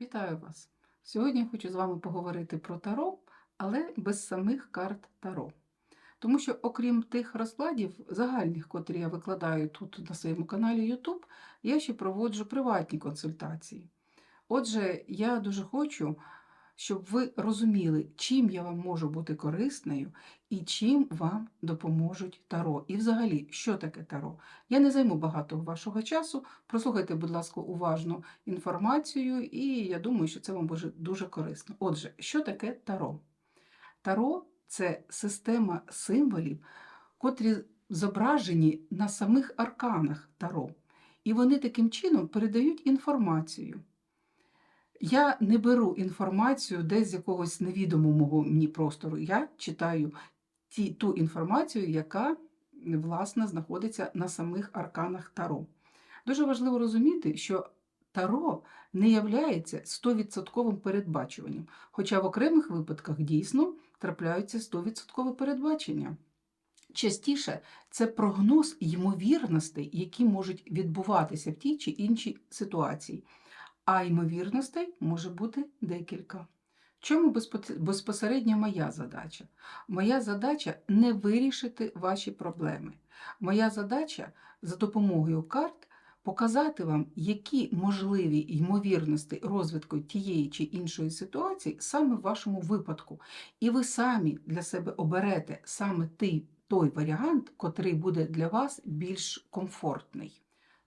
Вітаю вас! Сьогодні я хочу з вами поговорити про таро, але без самих карт таро. Тому що, окрім тих розкладів загальних, котрі я викладаю тут на своєму каналі YouTube, я ще проводжу приватні консультації. Отже, я дуже хочу, щоб ви розуміли, чим я вам можу бути корисною і чим вам допоможуть таро. І взагалі, що таке таро? Я не займу багато вашого часу. Прослухайте, будь ласка, уважно інформацію, і я думаю, що це вам буде дуже корисно. Отже, що таке таро? Таро це система символів, котрі зображені на самих арканах таро. І вони таким чином передають інформацію. Я не беру інформацію десь з якогось невідомого мені простору. Я читаю ті, ту інформацію, яка власне знаходиться на самих арканах таро. Дуже важливо розуміти, що таро не являється 100% передбачуванням, хоча в окремих випадках дійсно трапляються 100% передбачення. Частіше це прогноз ймовірностей, які можуть відбуватися в тій чи іншій ситуації, а ймовірностей може бути декілька. В чому безпо- безпосередньо моя задача? Моя задача не вирішити ваші проблеми. Моя задача за допомогою карт показати вам, які можливі ймовірності розвитку тієї чи іншої ситуації саме в вашому випадку. І ви самі для себе оберете саме той, той варіант, котрий буде для вас більш комфортний.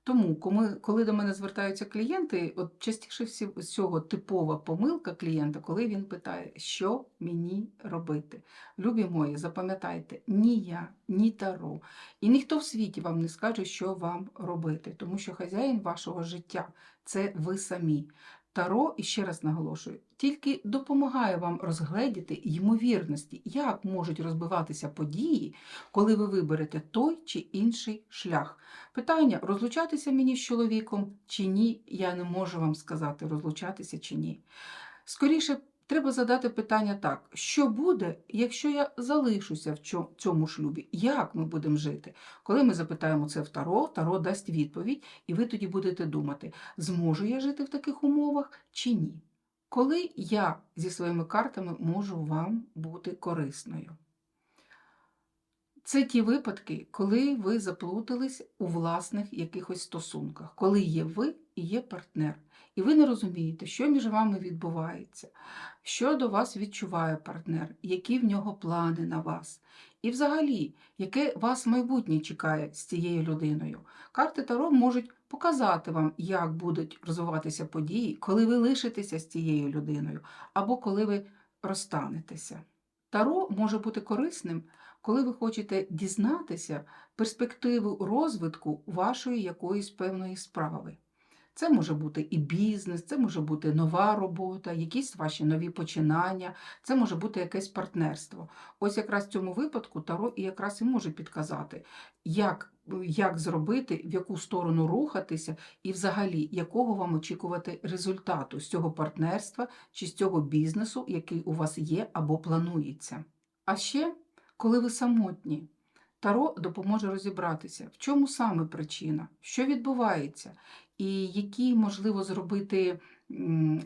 Тому, коли, до мене звертаються клієнти, от частіше всього типова помилка клієнта, коли він питає, що мені робити. Любі мої, запам'ятайте, ні я, ні таро, і ніхто в світі вам не скаже, що вам робити, тому що хазяїн вашого життя це ви самі. Таро, і ще раз наголошую, тільки допомагає вам розгледіти ймовірності, як можуть розбиватися події, коли ви виберете той чи інший шлях. Питання: розлучатися мені з чоловіком чи ні, я не можу вам сказати, розлучатися чи ні. Скоріше, треба задати питання так: що буде, якщо я залишуся в цьому шлюбі? Як ми будемо жити? Коли ми запитаємо це в Таро, Таро дасть відповідь, і ви тоді будете думати, зможу я жити в таких умовах чи ні. Коли я зі своїми картами можу вам бути корисною? Це ті випадки, коли ви заплутались у власних якихось стосунках, коли є ви і є партнер, і ви не розумієте, що між вами відбувається, що до вас відчуває партнер, які в нього плани на вас, і взагалі, яке вас майбутнє чекає з цією людиною. Карти Таро можуть показати вам, як будуть розвиватися події, коли ви лишитеся з цією людиною, або коли ви розстанетеся. Таро може бути корисним коли ви хочете дізнатися перспективу розвитку вашої якоїсь певної справи. Це може бути і бізнес, це може бути нова робота, якісь ваші нові починання, це може бути якесь партнерство. Ось якраз в цьому випадку Таро і якраз і може підказати, як, як зробити, в яку сторону рухатися, і взагалі якого вам очікувати результату з цього партнерства чи з цього бізнесу, який у вас є або планується. А ще коли ви самотні, Таро допоможе розібратися, в чому саме причина, що відбувається, і які можливо зробити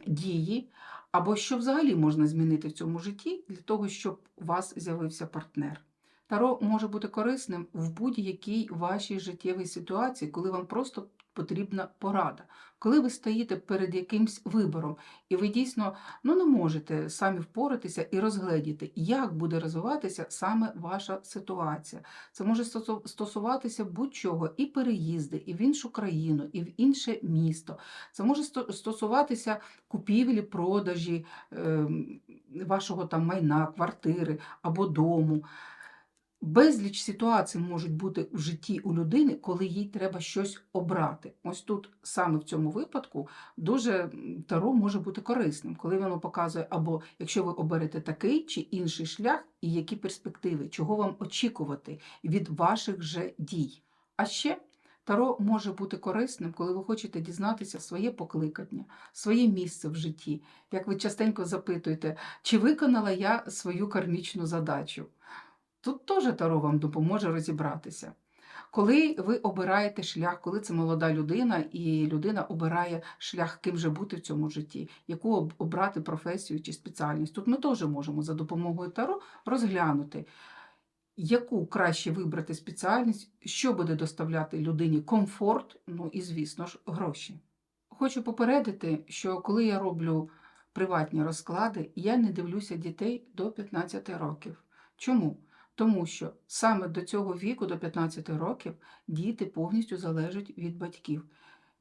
дії, або що взагалі можна змінити в цьому житті для того, щоб у вас з'явився партнер. Таро може бути корисним в будь-якій вашій життєвій ситуації, коли вам просто потрібна порада, коли ви стоїте перед якимсь вибором, і ви дійсно ну, не можете самі впоратися і розгледіти, як буде розвиватися саме ваша ситуація. Це може стосуватися будь-чого, і переїзди, і в іншу країну, і в інше місто. Це може стосуватися купівлі, продажі ем, вашого там майна, квартири або дому. Безліч ситуацій можуть бути в житті у людини, коли їй треба щось обрати. Ось тут саме в цьому випадку дуже таро може бути корисним, коли воно показує, або якщо ви оберете такий чи інший шлях, і які перспективи, чого вам очікувати від ваших же дій. А ще таро може бути корисним, коли ви хочете дізнатися своє покликання, своє місце в житті. Як ви частенько запитуєте, чи виконала я свою кармічну задачу? Тут теж Таро вам допоможе розібратися. Коли ви обираєте шлях, коли це молода людина, і людина обирає шлях, ким же бути в цьому житті, яку обрати професію чи спеціальність, тут ми теж можемо за допомогою Таро розглянути, яку краще вибрати спеціальність, що буде доставляти людині комфорт, ну і, звісно ж, гроші. Хочу попередити, що коли я роблю приватні розклади, я не дивлюся дітей до 15 років. Чому? Тому що саме до цього віку, до 15 років, діти повністю залежать від батьків,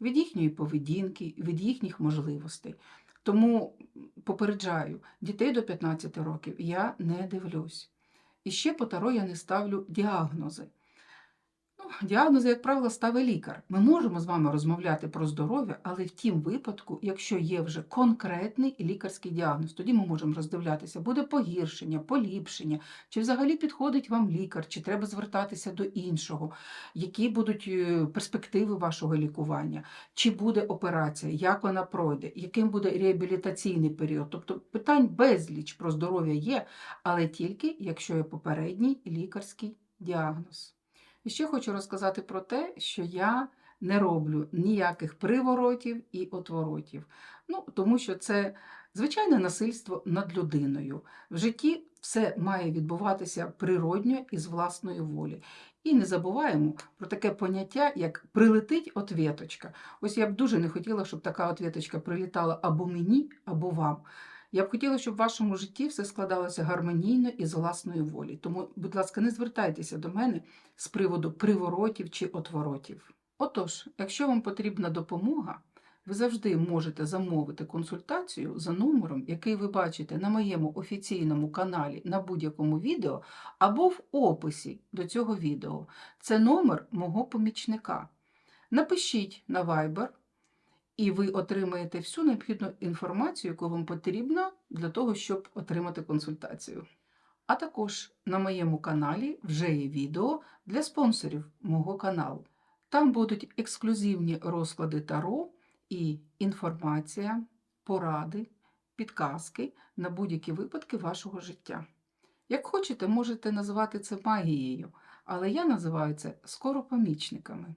від їхньої поведінки, від їхніх можливостей. Тому попереджаю, дітей до 15 років я не дивлюсь. І ще по таро я не ставлю діагнози. Діагнози, як правило, ставить лікар. Ми можемо з вами розмовляти про здоров'я, але в тім випадку, якщо є вже конкретний лікарський діагноз, тоді ми можемо роздивлятися, буде погіршення, поліпшення, чи взагалі підходить вам лікар, чи треба звертатися до іншого, які будуть е, перспективи вашого лікування, чи буде операція, як вона пройде, яким буде реабілітаційний період. Тобто питань безліч про здоров'я є, але тільки якщо є попередній лікарський діагноз. І ще хочу розказати про те, що я не роблю ніяких приворотів і отворотів. Ну, тому що це звичайне насильство над людиною. В житті все має відбуватися природньо і з власної волі. І не забуваємо про таке поняття, як прилетить отвіточка. Ось я б дуже не хотіла, щоб така отвіточка прилітала або мені, або вам. Я б хотіла, щоб в вашому житті все складалося гармонійно і з власної волі. Тому, будь ласка, не звертайтеся до мене з приводу приворотів чи отворотів. Отож, якщо вам потрібна допомога, ви завжди можете замовити консультацію за номером, який ви бачите на моєму офіційному каналі на будь-якому відео, або в описі до цього відео. Це номер мого помічника. Напишіть на Viber, і ви отримаєте всю необхідну інформацію, яку вам потрібно для того, щоб отримати консультацію. А також на моєму каналі вже є відео для спонсорів мого каналу. Там будуть ексклюзивні розклади таро і інформація, поради, підказки на будь-які випадки вашого життя. Як хочете, можете називати це магією, але я називаю це скоропомічниками.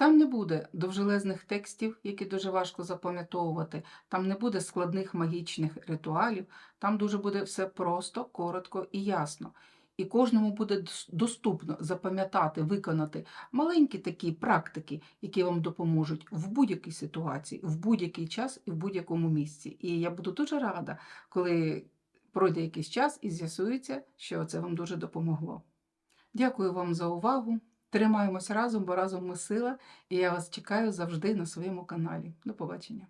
Там не буде довжелезних текстів, які дуже важко запам'ятовувати, там не буде складних магічних ритуалів, там дуже буде все просто, коротко і ясно. І кожному буде доступно запам'ятати, виконати маленькі такі практики, які вам допоможуть в будь-якій ситуації, в будь-який час і в будь-якому місці. І я буду дуже рада, коли пройде якийсь час і з'ясується, що це вам дуже допомогло. Дякую вам за увагу. Тримаємось разом, бо разом ми сила, і я вас чекаю завжди на своєму каналі. До побачення!